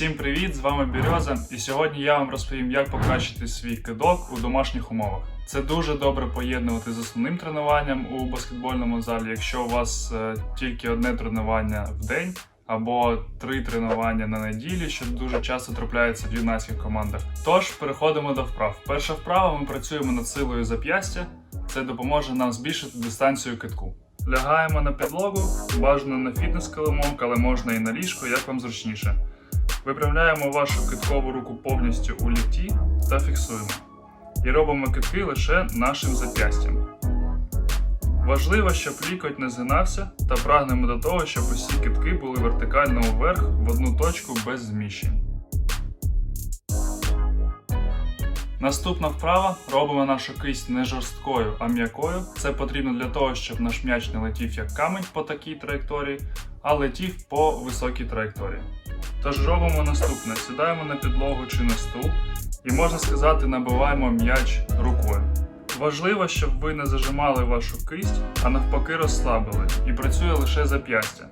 Всім привіт! З вами Бірьоза, і сьогодні я вам розповім, як покращити свій кидок у домашніх умовах. Це дуже добре поєднувати з основним тренуванням у баскетбольному залі, якщо у вас е, тільки одне тренування в день. Або три тренування на неділі, що дуже часто трапляється в юнацьких командах. Тож переходимо до вправ. Перша вправа ми працюємо над силою зап'ястя. Це допоможе нам збільшити дистанцію китку. Лягаємо на підлогу, бажано на фітнес-килимок, але можна і на ліжко, як вам зручніше. Випрямляємо вашу киткову руку повністю у лікті та фіксуємо. І робимо китки лише нашим зап'ястям. Важливо, щоб лікоть не згинався та прагнемо до того, щоб усі китки були вертикально вверх в одну точку без зміщень. Наступна вправа робимо нашу кисть не жорсткою, а м'якою. Це потрібно для того, щоб наш м'яч не летів як камень по такій траєкторії, а летів по високій траєкторії. Тож робимо наступне: сідаємо на підлогу чи на стул і можна сказати, набиваємо м'яч рукою. Важливо, щоб ви не зажимали вашу кисть, а навпаки розслабили і працює лише зап'ястя.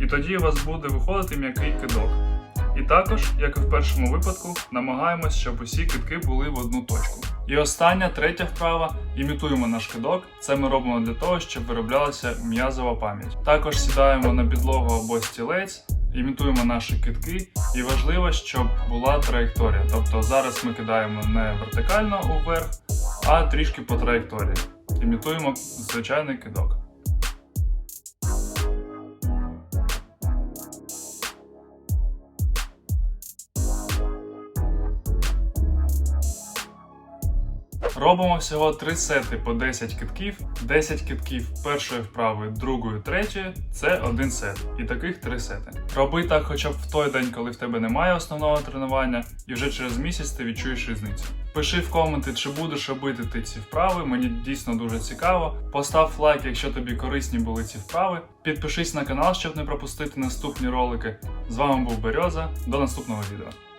І тоді у вас буде виходити м'який кидок. І також, як і в першому випадку, намагаємось, щоб усі китки були в одну точку. І остання, третя вправа, імітуємо наш кидок. Це ми робимо для того, щоб вироблялася м'язова пам'ять. Також сідаємо на підлогу або стілець, імітуємо наші китки, і важливо, щоб була траєкторія. Тобто зараз ми кидаємо не вертикально уверх, а трішки по траєкторії. Імітуємо звичайний кидок. Робимо всього 3 сети по 10 китків, 10 китків першої вправи, другої, третьої це один сет. І таких 3 сети. Роби так хоча б в той день, коли в тебе немає основного тренування, і вже через місяць ти відчуєш різницю. Пиши в коменти, чи будеш робити ти ці вправи, мені дійсно дуже цікаво. Постав лайк, якщо тобі корисні були ці вправи. Підпишись на канал, щоб не пропустити наступні ролики. З вами був Береза. До наступного відео.